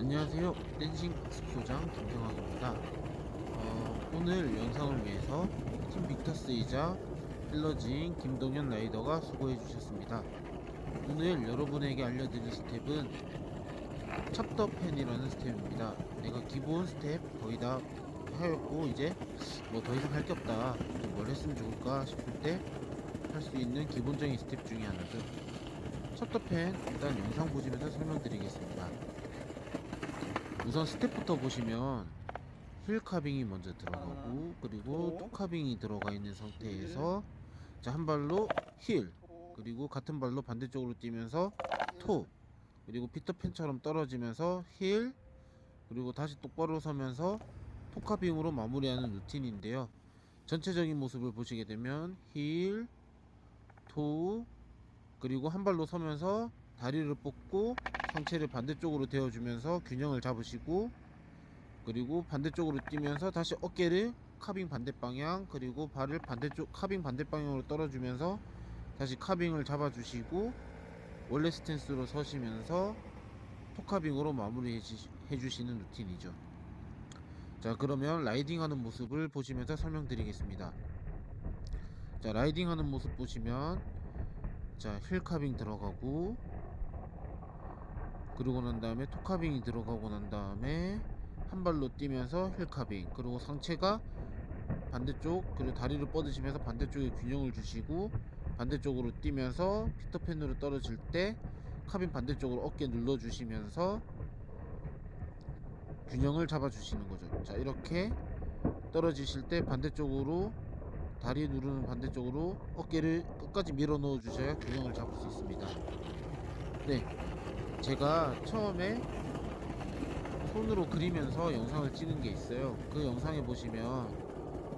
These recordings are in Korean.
안녕하세요. 댄싱 학습소장 김경학입니다. 어, 오늘 영상을 위해서 팀 빅터스이자 힐러진 김동현 라이더가 수고해 주셨습니다. 오늘 여러분에게 알려드릴 스텝은 찹더펜이라는 스텝입니다. 내가 기본 스텝 거의 다 하였고 이제 뭐 더 이상 할 게 없다. 뭘 했으면 좋을까 싶을 때 할 수 있는 기본적인 스텝 중에 하나죠. 찹더펜 일단 영상 보시면서 설명드리겠습니다. 우선 스텝부터 보시면 힐 카빙이 먼저 들어가고 그리고 톡 카빙이 들어가 있는 상태에서 자 한 발로 힐 그리고 같은 발로 반대쪽으로 뛰면서 토 그리고 피터팬처럼 떨어지면서 힐 그리고 다시 똑바로 서면서 톡 카빙으로 마무리하는 루틴인데요. 전체적인 모습을 보시게 되면 힐, 토 그리고 한 발로 서면서 다리를 뻗고 상체를 반대쪽으로 대어주면서 균형을 잡으시고 그리고 반대쪽으로 뛰면서 다시 어깨를 카빙 반대 방향 그리고 발을 반대쪽 카빙 반대 방향으로 떨어주면서 다시 카빙을 잡아주시고 원래 스탠스로 서시면서 톡카빙으로 마무리 해 주시는 루틴이죠. 자 그러면 라이딩하는 모습을 보시면서 설명드리겠습니다. 자 라이딩하는 모습 보시면 자 힐 카빙 들어가고 그러고 난 다음에 톡카빙이 들어가고 난 다음에 한 발로 뛰면서 힐카빙. 그리고 상체가 반대쪽 그리고 다리를 뻗으시면서 반대쪽에 균형을 주시고 반대쪽으로 뛰면서 피터팬으로 떨어질 때 카빙 반대쪽으로 어깨 눌러 주시면서 균형을 잡아 주시는 거죠. 자 이렇게 떨어지실 때 반대쪽으로 다리 누르는 반대쪽으로 어깨를 끝까지 밀어 넣어 주셔야 균형을 잡을 수 있습니다. 네 제가 처음에 손으로 그리면서 영상을 찍은 게 있어요. 그 영상에 보시면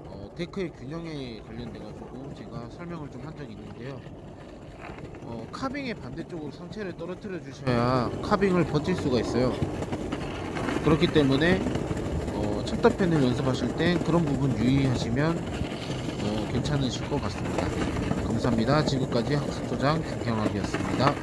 어, 데크의 균형에 관련돼 가지고 제가 설명을 좀 한 적이 있는데요. 어, 카빙의 반대쪽으로 상체를 떨어뜨려 주셔야 카빙을 버틸 수가 있어요. 그렇기 때문에 어, 찹다펜을 연습하실 땐 그런 부분 유의하시면 어, 괜찮으실 것 같습니다. 감사합니다. 지금까지 학습소장 김경학이었습니다.